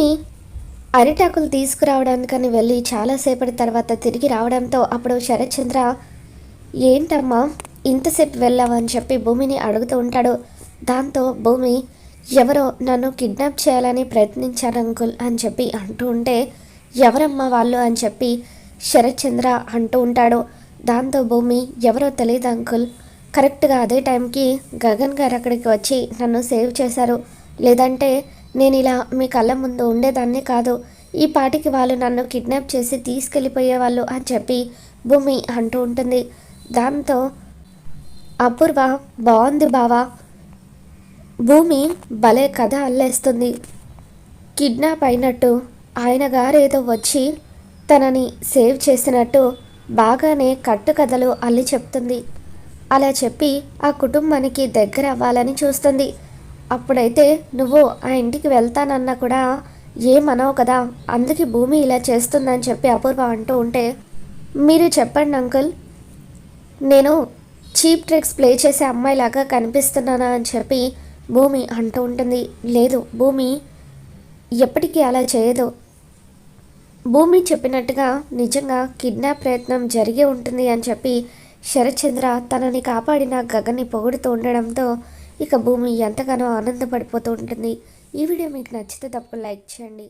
భూమి అరిటాకులు తీసుకురావడానికని వెళ్ళి చాలాసేపటి తర్వాత తిరిగి రావడంతో అప్పుడు శరత్చంద్ర ఏంటమ్మా ఇంతసేపు వెళ్ళావని చెప్పి భూమిని అడుగుతూ ఉంటాడు. దాంతో భూమి ఎవరో నన్ను కిడ్నాప్ చేయాలని ప్రయత్నించారు అంకుల్ అని చెప్పి అంటూ ఉంటే ఎవరమ్మా వాళ్ళు అని చెప్పి శరత్చంద్ర అంటూ ఉంటాడు. దాంతో భూమి ఎవరో తెలియదు అంకుల్? కరెక్ట్గా అదే టైంకి గగన్ గారు అక్కడికి వచ్చి నన్ను సేవ్ చేశారు. లేదంటే నేను ఇలా మీ కళ్ళ ముందు ఉండేదాన్ని కాదు. ఈ పాటికి వాళ్ళు నన్ను కిడ్నాప్ చేసి తీసుకెళ్ళిపోయేవాళ్ళు అని చెప్పి భూమి అంటూ ఉంటుంది. దాంతో అపూర్వ బాగుంది బావా. భూమి భలే కథ అల్లేస్తుంది. కిడ్నాప్ అయినట్టు ఆయన గారేదో వచ్చి తనని సేవ్ చేసినట్టు బాగానే కట్టుకథలు అల్లి చెప్తుంది. అలా చెప్పి ఆ కుటుంబానికి దగ్గర అవ్వాలని చూస్తుంది. అప్పుడైతే నువ్వు ఆ ఇంటికి వెళ్తానన్నా కూడా ఏమనవు కదా. అందుకే భూమి ఇలా చేస్తుందని చెప్పి అపూర్వ అంటూ ఉంటే మీరు చెప్పండి అంకుల్. నేను చీప్ ట్రిక్స్ ప్లే చేసే అమ్మాయిలాగా కనిపిస్తున్నానా అని చెప్పి భూమి అంటూ ఉంటుంది. లేదు భూమి ఎప్పటికీ అలా చేయదు. భూమి చెప్పినట్టుగా నిజంగా కిడ్నాప్ ప్రయత్నం జరిగే ఉంటుంది అని చెప్పి శరత్చంద్ర తనని కాపాడిన గగన్ని పొగుడుతూ ఉండడంతో ఇక భూమి ఎంతగానో ఆనందపడిపోతూ ఉంటుంది. ఈ వీడియో మీకు నచ్చితే తప్ప లైక్ చేయండి.